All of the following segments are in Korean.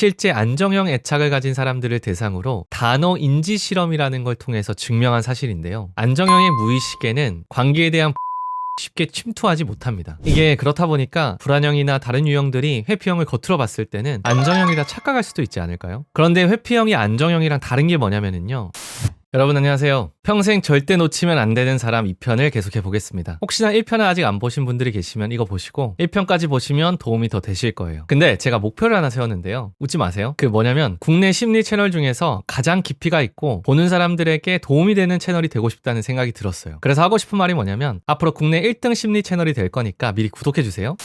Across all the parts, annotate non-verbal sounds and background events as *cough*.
실제 안정형 애착을 가진 사람들을 대상으로 단어 인지 실험이라는 걸 통해서 증명한 사실인데요. 안정형의 무의식에는 관계에 대한 *laughs* 쉽게 침투하지 못합니다. 이게 그렇다 보니까 불안형이나 다른 유형들이 회피형을 겉으로 봤을 때는 안정형이라 착각할 수도 있지 않을까요? 그런데 회피형이 안정형이랑 다른 게 뭐냐면요. 여러분 안녕하세요. 평생 절대 놓치면 안 되는 사람 2편을 계속해 보겠습니다. 혹시나 1편을 아직 안 보신 분들이 계시면 이거 보시고 1편까지 보시면 도움이 더 되실 거예요. 근데 제가 목표를 하나 세웠는데요. 웃지 마세요. 그 뭐냐면 국내 심리 채널 중에서 가장 깊이가 있고 보는 사람들에게 도움이 되는 채널이 되고 싶다는 생각이 들었어요. 그래서 하고 싶은 말이 뭐냐면 앞으로 국내 1등 심리 채널이 될 거니까 미리 구독해 주세요.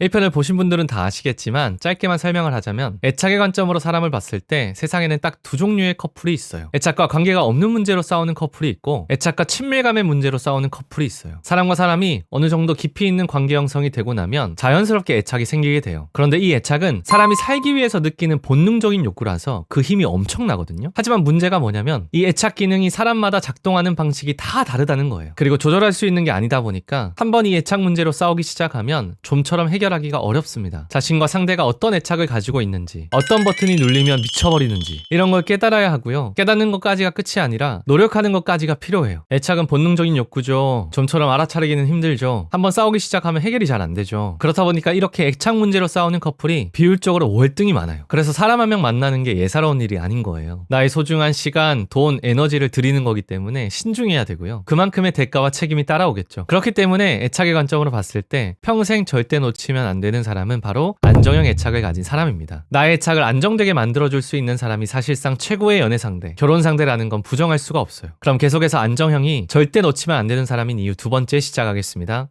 1편을 보신 분들은 다 아시겠지만 짧게만 설명을 하자면 애착의 관점으로 사람을 봤을 때 세상에는 딱 두 종류의 커플이 있어요. 애착과 관계가 없는 문제로 싸우는 커플이 있고 애착과 친밀감의 문제로 싸우는 커플이 있어요. 사람과 사람이 어느 정도 깊이 있는 관계 형성이 되고 나면 자연스럽게 애착이 생기게 돼요. 그런데 이 애착은 사람이 살기 위해서 느끼는 본능적인 욕구라서 그 힘이 엄청나거든요. 하지만 문제가 뭐냐면 이 애착 기능이 사람마다 작동하는 방식이 다 다르다는 거예요. 그리고 조절할 수 있는 게 아니다 보니까 한 번 이 애착 문제로 싸우기 시작하면 좀처럼 해결하기가 어렵습니다. 자신과 상대가 어떤 애착을 가지고 있는지, 어떤 버튼이 눌리면 미쳐버리는지 이런 걸 깨달아야 하고요. 깨닫는 것까지가 끝이 아니라 노력하는 것까지가 필요해요. 애착은 본능적인 욕구죠. 좀처럼 알아차리기는 힘들죠. 한번 싸우기 시작하면 해결이 잘 안 되죠. 그렇다 보니까 이렇게 애착 문제로 싸우는 커플이 비율적으로 월등히 많아요. 그래서 사람 한 명 만나는 게 예사로운 일이 아닌 거예요. 나의 소중한 시간, 돈, 에너지를 드리는 거기 때문에 신중해야 되고요. 그만큼의 대가와 책임이 따라오겠죠. 그렇기 때문에 애착의 관점으로 봤을 때 평생 절대 놓치면 안 되는 사람은 바로 안정형 애착을 가진 사람입니다. 나의 애착을 안정되게 만들어줄 수 있는 사람이 사실상 최고의 연애 상대, 결혼 상대라는 건 부정 할 수가 없어요. 그럼 계속해서 안정형이 절대 놓치면 안 되는 사람인 이유 두 번째 시작하겠습니다.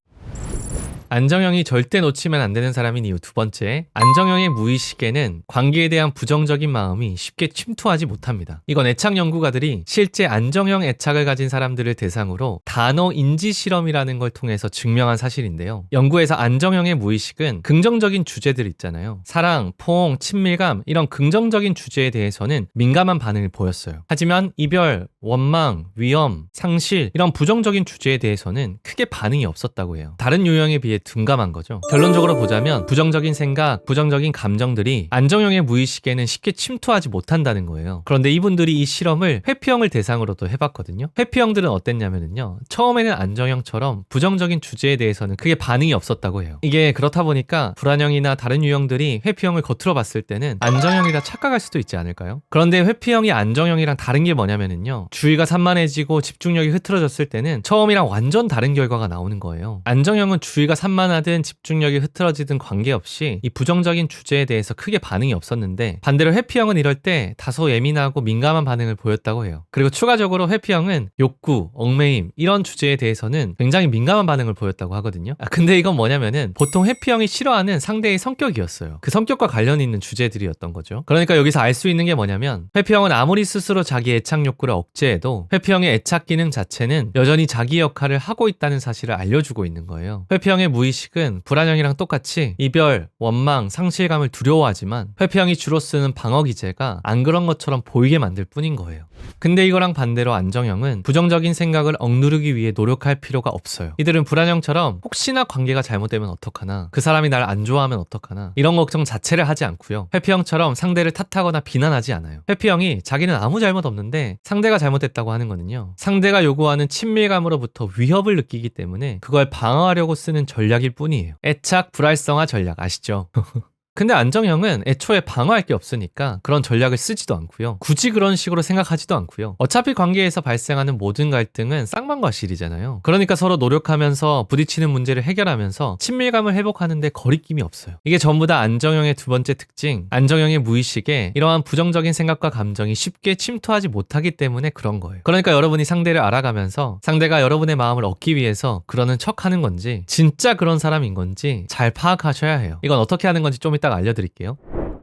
안정형이 절대 놓치면 안 되는 사람인 이유 두 번째, 안정형의 무의식에는 관계에 대한 부정적인 마음이 쉽게 침투하지 못합니다. 이건 애착 연구가들이 실제 안정형 애착을 가진 사람들을 대상으로 단어 인지 실험이라는 걸 통해서 증명한 사실인데요. 연구에서 안정형의 무의식은 긍정적인 주제들 있잖아요. 사랑, 포옹, 친밀감 이런 긍정적인 주제에 대해서는 민감한 반응을 보였어요. 하지만 이별, 원망, 위험, 상실 이런 부정적인 주제에 대해서는 크게 반응이 없었다고 해요. 다른 유형에 비해 둔감한 거죠. 결론적으로 보자면 부정적인 생각, 부정적인 감정들이 안정형의 무의식에는 쉽게 침투하지 못한다는 거예요. 그런데 이분들이 이 실험을 회피형을 대상으로도 해봤거든요. 회피형들은 어땠냐면요. 처음에는 안정형처럼 부정적인 주제에 대해서는 크게 반응이 없었다고 해요. 이게 그렇다 보니까 불안형이나 다른 유형들이 회피형을 겉으로 봤을 때는 안정형이라 착각할 수도 있지 않을까요? 그런데 회피형이 안정형이랑 다른 게 뭐냐면요. 주의가 산만해지고 집중력이 흐트러졌을 때는 처음이랑 완전 다른 결과가 나오는 거예요. 안정형은 주의가 산만하든 집중력이 흐트러지든 관계없이 이 부정적인 주제에 대해서 크게 반응이 없었는데 반대로 회피형은 이럴 때 다소 예민하고 민감한 반응을 보였다고 해요. 그리고 추가적으로 회피형은 욕구, 얽매임 이런 주제에 대해서는 굉장히 민감한 반응을 보였다고 하거든요. 아, 근데 이건 뭐냐면은 보통 회피형이 싫어하는 상대의 성격이었어요. 그 성격과 관련 있는 주제들이었던 거죠. 그러니까 여기서 알 수 있는 게 뭐냐면 회피형은 아무리 스스로 자기 애착 욕구를 억제 해도 회피형의 애착 기능 자체는 여전히 자기 역할을 하고 있다는 사실을 알려주고 있는 거예요. 회피형의 무의식은 불안형이랑 똑같이 이별, 원망, 상실감을 두려워하지만 회피형이 주로 쓰는 방어 기제가 안 그런 것처럼 보이게 만들 뿐인 거예요. 근데 이거랑 반대로 안정형은 부정적인 생각을 억누르기 위해 노력할 필요가 없어요. 이들은 불안형처럼 혹시나 관계가 잘못되면 어떡하나, 그 사람이 날 안 좋아하면 어떡하나, 이런 걱정 자체를 하지 않고요. 회피형처럼 상대를 탓하거나 비난하지 않아요. 회피형이 자기는 아무 잘못 없는데 상대가 잘 못됐다고 하는 거는요. 상대가 요구하는 친밀감으로부터 위협을 느끼기 때문에 그걸 방어하려고 쓰는 전략일 뿐이에요. 애착 불활성화 전략 아시죠? *laughs* 근데 안정형은 애초에 방어할 게 없으니까 그런 전략을 쓰지도 않고요. 굳이 그런 식으로 생각하지도 않고요. 어차피 관계에서 발생하는 모든 갈등은 쌍방과 실이잖아요. 그러니까 서로 노력하면서 부딪히는 문제를 해결하면서 친밀감을 회복하는데 거리낌이 없어요. 이게 전부 다 안정형의 두 번째 특징, 안정형의 무의식에 이러한 부정적인 생각과 감정이 쉽게 침투하지 못하기 때문에 그런 거예요. 그러니까 여러분이 상대를 알아가면서 상대가 여러분의 마음을 얻기 위해서 그러는 척 하는 건지 진짜 그런 사람인 건지 잘 파악하셔야 해요. 이건 어떻게 하는 건지 좀 이따 알려드릴게요.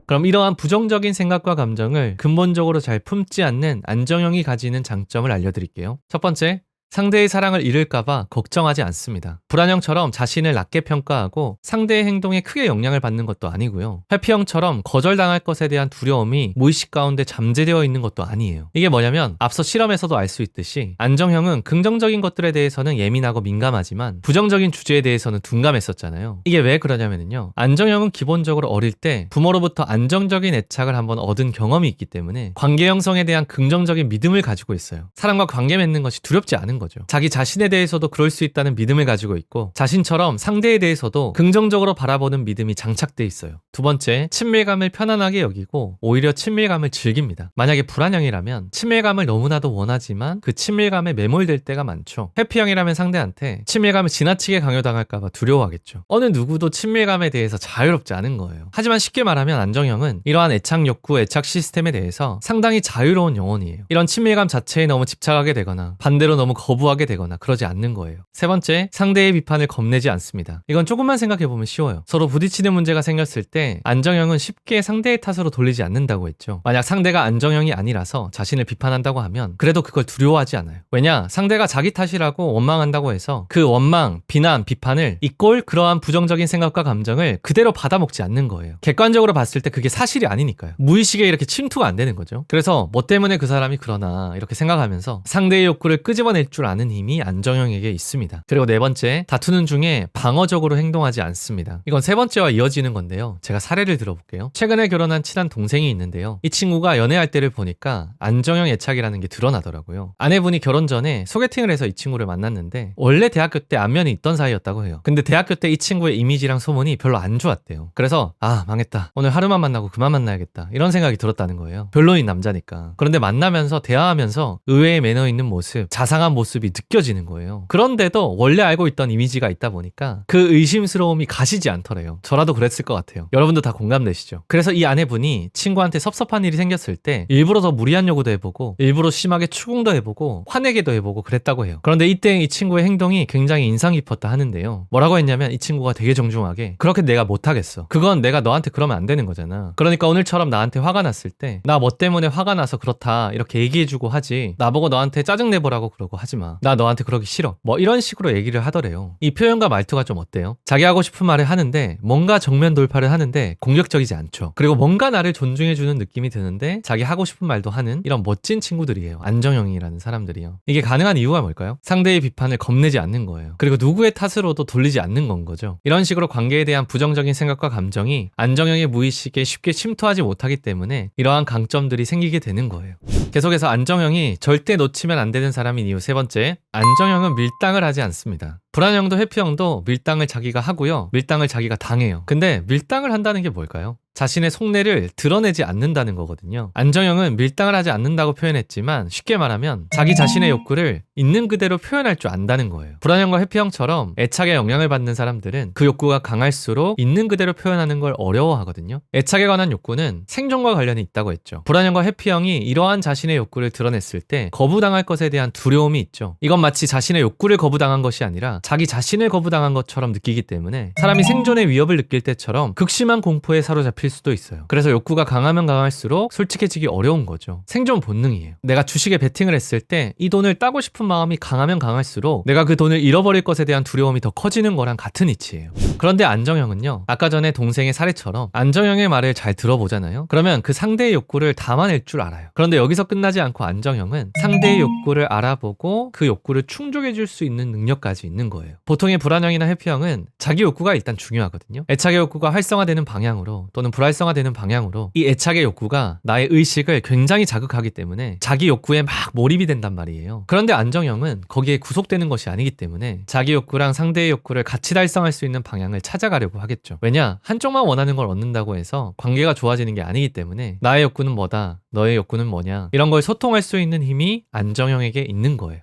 그럼 이러한 부정적인 생각과 감정을 근본적으로 잘 품지 않는 안정형이 가지는 장점을 알려드릴게요. 첫 번째, 상대의 사랑을 잃을까봐 걱정하지 않습니다. 불안형처럼 자신을 낮게 평가하고 상대의 행동에 크게 영향을 받는 것도 아니고요. 회피형처럼 거절당할 것에 대한 두려움이 무의식 가운데 잠재되어 있는 것도 아니에요. 이게 뭐냐면 앞서 실험에서도 알 수 있듯이 안정형은 긍정적인 것들에 대해서는 예민하고 민감하지만 부정적인 주제에 대해서는 둔감했었잖아요. 이게 왜 그러냐면요. 안정형은 기본적으로 어릴 때 부모로부터 안정적인 애착을 한번 얻은 경험이 있기 때문에 관계 형성에 대한 긍정적인 믿음을 가지고 있어요. 사람과 관계 맺는 것이 두렵지 않은 거죠. 자기 자신에 대해서도 그럴 수 있다는 믿음을 가지고 있고 자신처럼 상대에 대해서도 긍정적으로 바라보는 믿음이 장착돼 있어요. 두 번째, 친밀감을 편안하게 여기고 오히려 친밀감을 즐깁니다. 만약에 불안형이라면 친밀감을 너무나도 원하지만 그 친밀감에 매몰될 때가 많죠. 해피형이라면 상대한테 친밀감을 지나치게 강요당할까봐 두려워하겠죠. 어느 누구도 친밀감에 대해서 자유롭지 않은 거예요. 하지만 쉽게 말하면 안정형은 이러한 애착 욕구, 애착 시스템에 대해서 상당히 자유로운 영혼이에요. 이런 친밀감 자체에 너무 집착하게 되거나 반대로 너무 거 부하게 되거나 그러지 않는 거예요. 세 번째, 상대의 비판을 겁내지 않습니다. 이건 조금만 생각해보면 쉬워요. 서로 부딪히는 문제가 생겼을 때 안정형은 쉽게 상대의 탓으로 돌리지 않는다고 했죠. 만약 상대가 안정형이 아니라서 자신을 비판한다고 하면 그래도 그걸 두려워하지 않아요. 왜냐? 상대가 자기 탓이라고 원망한다고 해서 그 원망, 비난, 비판을 이꼴 그러한 부정적인 생각과 감정을 그대로 받아먹지 않는 거예요. 객관적으로 봤을 때 그게 사실이 아니니까요. 무의식에 이렇게 침투가 안 되는 거죠. 그래서 뭐 때문에 그 사람이 그러나 이렇게 생각하면서 상대의 욕구를 끄집어낼 줄 아는 힘이 안정형에게 있습니다. 그리고 네 번째, 다투는 중에 방어적으로 행동하지 않습니다. 이건 세 번째와 이어지는 건데요. 제가 사례를 들어볼게요. 최근에 결혼한 친한 동생이 있는데요. 이 친구가 연애할 때를 보니까 안정형 애착이라는 게 드러나더라고요. 아내분이 결혼 전에 소개팅을 해서 이 친구를 만났는데 원래 대학교 때 안면이 있던 사이였다고 해요. 근데 대학교 때 이 친구의 이미지랑 소문이 별로 안 좋았대요. 그래서 아 망했다. 오늘 하루만 만나고 그만 만나야겠다. 이런 생각이 들었다는 거예요. 별로인 남자니까. 그런데 만나면서 대화하면서 의외의 매너 있는 모습, 자상한 모습이 느껴지는 거예요. 그런데도 원래 알고 있던 이미지가 있다 보니까 그 의심스러움이 가시지 않더래요. 저라도 그랬을 것 같아요. 여러분도 다 공감되시죠? 그래서 이 아내분이 친구한테 섭섭한 일이 생겼을 때 일부러 더 무리한 요구도 해보고 일부러 심하게 추궁도 해보고 화내게도 해보고 그랬다고 해요. 그런데 이때 이 친구의 행동이 굉장히 인상 깊었다 하는데요. 뭐라고 했냐면 이 친구가 되게 정중하게 그렇게 내가 못하겠어. 그건 내가 너한테 그러면 안 되는 거잖아. 그러니까 오늘처럼 나한테 화가 났을 때 나 뭐 때문에 화가 나서 그렇다 이렇게 얘기해주고 하지 나보고 너한테 짜증 내보라고 그러고 하지 마. 나 너한테 그러기 싫어. 뭐 이런 식으로 얘기를 하더래요. 이 표현과 말투가 좀 어때요? 자기 하고 싶은 말을 하는데 뭔가 정면 돌파를 하는데 공격적이지 않죠. 그리고 뭔가 나를 존중해주는 느낌이 드는데 자기 하고 싶은 말도 하는 이런 멋진 친구들이에요. 안정형이라는 사람들이요. 이게 가능한 이유가 뭘까요? 상대의 비판을 겁내지 않는 거예요. 그리고 누구의 탓으로도 돌리지 않는 건 거죠. 이런 식으로 관계에 대한 부정적인 생각과 감정이 안정형의 무의식에 쉽게 침투하지 못하기 때문에 이러한 강점들이 생기게 되는 거예요. 계속해서 안정형이 절대 놓치면 안 되는 사람인 이유 세번 째, 안정형은 밀당을 하지 않습니다. 불안형도 회피형도 밀당을 자기가 하고요. 밀당을 자기가 당해요. 근데 밀당을 한다는 게 뭘까요? 자신의 속내를 드러내지 않는다는 거거든요. 안정형은 밀당을 하지 않는다고 표현했지만 쉽게 말하면 자기 자신의 욕구를 있는 그대로 표현할 줄 안다는 거예요. 불안형과 회피형처럼 애착에 영향을 받는 사람들은 그 욕구가 강할수록 있는 그대로 표현하는 걸 어려워하거든요. 애착에 관한 욕구는 생존과 관련이 있다고 했죠. 불안형과 회피형이 이러한 자신의 욕구를 드러냈을 때 거부당할 것에 대한 두려움이 있죠. 이건 마치 자신의 욕구를 거부당한 것이 아니라 자기 자신을 거부당한 것처럼 느끼기 때문에 사람이 생존의 위협을 느낄 때처럼 극심한 공포에 사로잡힐 수도 있어요. 그래서 욕구가 강하면 강할수록 솔직해지기 어려운 거죠. 생존 본능이에요. 내가 주식에 베팅을 했을 때 이 돈을 따고 싶은 마음이 강하면 강할수록 내가 그 돈을 잃어버릴 것에 대한 두려움이 더 커지는 거랑 같은 이치예요. 그런데 안정형은요. 아까 전에 동생의 사례처럼 안정형의 말을 잘 들어보잖아요. 그러면 그 상대의 욕구를 담아낼 줄 알아요. 그런데 여기서 끝나지 않고 안정형은 상대의 욕구를 알아보고 그 욕구를 충족해 줄 수 있는 능력까지 있는 거예요. 보통의 불안형이나 회피형은 자기 욕구가 일단 중요하거든요. 애착의 욕구가 활성화되는 방향으로 또는 불활성화되는 방향으로 이 애착의 욕구가 나의 의식을 굉장히 자극하기 때문에 자기 욕구에 막 몰입이 된단 말이에요. 그런데 안정형은 거기에 구속되는 것이 아니기 때문에 자기 욕구랑 상대의 욕구를 같이 달성할 수 있는 방향을 찾아가려고 하겠죠. 왜냐? 한쪽만 원하는 걸 얻는다고 해서 관계가 좋아지는 게 아니기 때문에 나의 욕구는 뭐다, 너의 욕구는 뭐냐 이런 걸 소통할 수 있는 힘이 안정형에게 있는 거예요.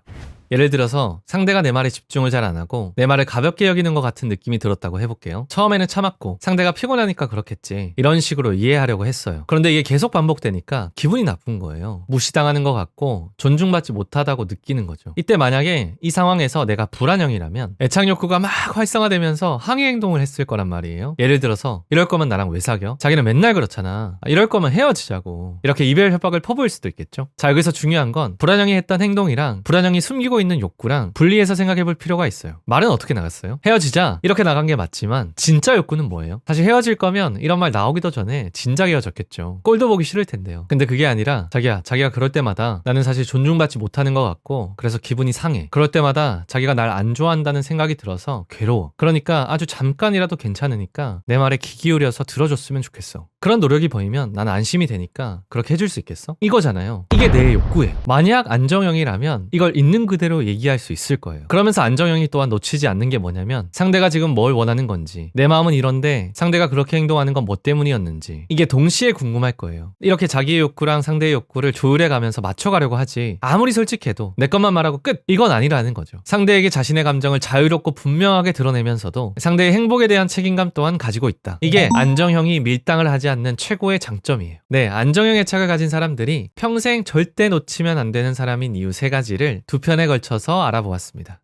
예를 들어서 상대가 내 말에 집중을 잘 안 하고 내 말을 가볍게 여기는 것 같은 느낌이 들었다고 해볼게요. 처음에는 참았고 상대가 피곤하니까 그렇겠지. 이런 식으로 이해하려고 했어요. 그런데 이게 계속 반복되니까 기분이 나쁜 거예요. 무시당하는 것 같고 존중받지 못하다고 느끼는 거죠. 이때 만약에 이 상황에서 내가 불안형이라면 애착 욕구가 막 활성화되면서 항의 행동을 했을 거란 말이에요. 예를 들어서 이럴 거면 나랑 왜 사겨? 자기는 맨날 그렇잖아. 아, 이럴 거면 헤어지자고. 이렇게 이별 협박을 퍼부을 수도 있겠죠. 자 여기서 중요한 건 불안형이 했던 행동이랑 불안형이 숨기고 있는 욕구랑 분리해서 생각해 볼 필요가 있어요. 말은 어떻게 나갔어요? 헤어지자 이렇게 나간 게 맞지만 진짜 욕구는 뭐예요? 사실 헤어질 거면 이런 말 나오기도 전에 진작 헤어졌겠죠. 꼴도 보기 싫을 텐데요. 근데 그게 아니라 자기야 자기가 그럴 때마다 나는 사실 존중받지 못하는 것 같고 그래서 기분이 상해. 그럴 때마다 자기가 날 안 좋아한다는 생각이 들어서 괴로워. 그러니까 아주 잠깐이라도 괜찮으니까 내 말에 귀 기울여서 들어줬으면 좋겠어. 그런 노력이 보이면 난 안심이 되니까 그렇게 해줄 수 있겠어? 이거잖아요. 이게 내 욕구예요. 만약 안정형이라면 이걸 있는 그대로 얘기할 수 있을 거예요. 그러면서 안정형이 또한 놓치지 않는 게 뭐냐면 상대가 지금 뭘 원하는 건지 내 마음은 이런데 상대가 그렇게 행동하는 건 뭐 때문이었는지 이게 동시에 궁금할 거예요. 이렇게 자기의 욕구랑 상대의 욕구를 조율해 가면서 맞춰가려고 하지 아무리 솔직해도 내 것만 말하고 끝 이건 아니라는 거죠. 상대에게 자신의 감정을 자유롭고 분명하게 드러내면서도 상대의 행복에 대한 책임감 또한 가지고 있다. 이게 안정형이 밀당을 하지 않는 최고의 장점이에요. 네, 안정형 애착을 가진 사람들이 평생 절대 놓치면 안 되는 사람인 이유 세 가지를 두 편에 걸 쳐서 알아보았습니다.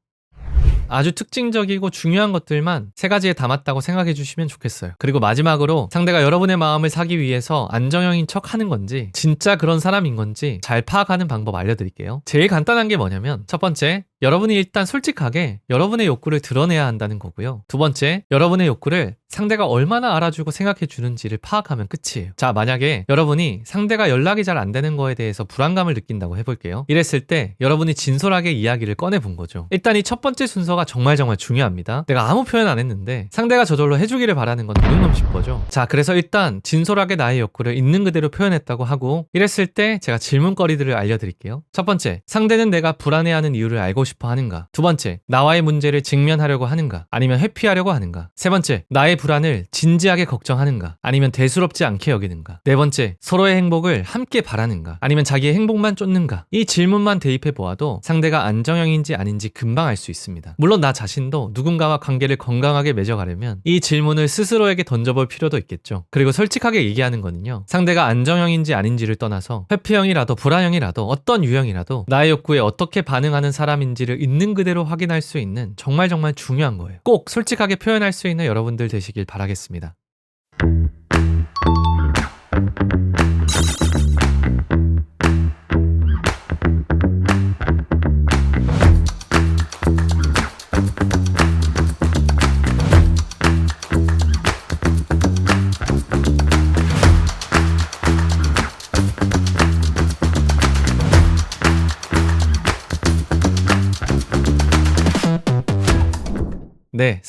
아주 특징적이고 중요한 것들만 세 가지에 담았다고 생각해 주시면 좋겠어요. 그리고 마지막으로 상대가 여러분의 마음을 사기 위해서 안정형인 척 하는 건지 진짜 그런 사람인 건지 잘 파악하는 방법 알려드릴게요. 제일 간단한 게 뭐냐면 첫 번째 여러분이 일단 솔직하게 여러분의 욕구를 드러내야 한다는 거고요. 두 번째, 여러분의 욕구를 상대가 얼마나 알아주고 생각해 주는지를 파악하면 끝이에요. 자, 만약에 여러분이 상대가 연락이 잘 안 되는 거에 대해서 불안감을 느낀다고 해볼게요. 이랬을 때 여러분이 진솔하게 이야기를 꺼내 본 거죠. 일단 이 첫 번째 순서가 정말 정말 중요합니다. 내가 아무 표현 안 했는데 상대가 저절로 해주기를 바라는 건 누구놈 싶어죠. 자, 그래서 일단 진솔하게 나의 욕구를 있는 그대로 표현했다고 하고 이랬을 때 제가 질문거리들을 알려드릴게요. 첫 번째, 상대는 내가 불안해하는 이유를 알고 싶어 하는가? 두 번째, 나와의 문제를 직면하려고 하는가? 아니면 회피하려고 하는가? 세 번째, 나의 불안을 진지하게 걱정하는가? 아니면 대수롭지 않게 여기는가? 네 번째, 서로의 행복을 함께 바라는가? 아니면 자기의 행복만 쫓는가? 이 질문만 대입해 보아도 상대가 안정형인지 아닌지 금방 알 수 있습니다. 물론 나 자신도 누군가와 관계를 건강하게 맺어가려면 이 질문을 스스로에게 던져볼 필요도 있겠죠. 그리고 솔직하게 얘기하는 거는요. 상대가 안정형인지 아닌지를 떠나서 회피형이라도 불안형이라도 어떤 유형이라도 나의 욕구에 어떻게 반응하는 사람인지를 있는 그대로 확인할 수 있는 정말 정말 중요한 거예요. 꼭 솔직하게 표현할 수 있는 여러분들 되시 길 바라겠습니다.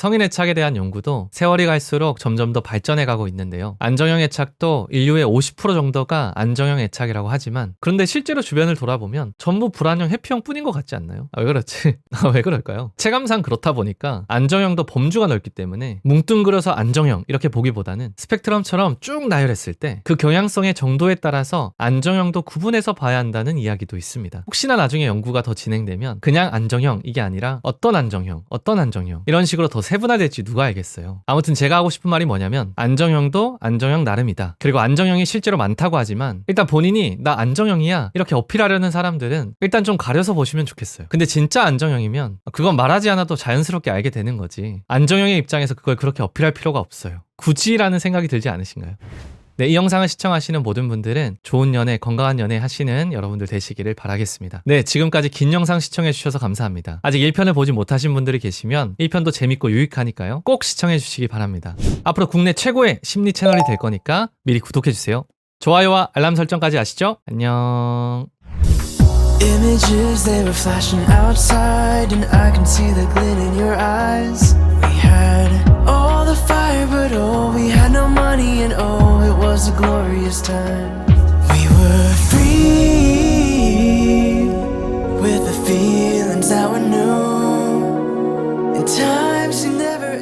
성인 애착에 대한 연구도 세월이 갈수록 점점 더 발전해 가고 있는데요. 안정형 애착도 인류의 50% 정도가 안정형 애착이라고 하지만 그런데 실제로 주변을 돌아보면 전부 불안형 회피형 뿐인 것 같지 않나요? 아, 왜 그렇지? *laughs* 아, 왜 그럴까요? 체감상 그렇다 보니까 안정형도 범주가 넓기 때문에 뭉뚱그려서 안정형 이렇게 보기보다는 스펙트럼처럼 쭉 나열했을 때 그 경향성의 정도에 따라서 안정형도 구분해서 봐야 한다는 이야기도 있습니다. 혹시나 나중에 연구가 더 진행되면 그냥 안정형 이게 아니라 어떤 안정형, 어떤 안정형 이런 식으로 더 세 분화될지 누가 알겠어요. 아무튼 제가 하고 싶은 말이 뭐냐면 안정형도 안정형 나름이다. 그리고 안정형이 실제로 많다고 하지만 일단 본인이 나 안정형이야 이렇게 어필하려는 사람들은 일단 좀 가려서 보시면 좋겠어요. 근데 진짜 안정형이면 그건 말하지 않아도 자연스럽게 알게 되는 거지. 안정형의 입장에서 그걸 그렇게 어필할 필요가 없어요. 굳이라는 생각이 들지 않으신가요? 네, 이 영상을 시청하시는 모든 분들은 좋은 연애, 건강한 연애 하시는 여러분들 되시기를 바라겠습니다. 네, 지금까지 긴 영상 시청해주셔서 감사합니다. 아직 1편을 보지 못하신 분들이 계시면 1편도 재밌고 유익하니까요. 꼭 시청해주시기 바랍니다. 앞으로 국내 최고의 심리 채널이 될 거니까 미리 구독해주세요. 좋아요와 알람 설정까지 아시죠? 안녕. Images they were flashing outside, and I can see the glint in your eyes. We had all the fire, but oh, we had no money, and oh, was a glorious time. We were free with the feelings that were new. in time.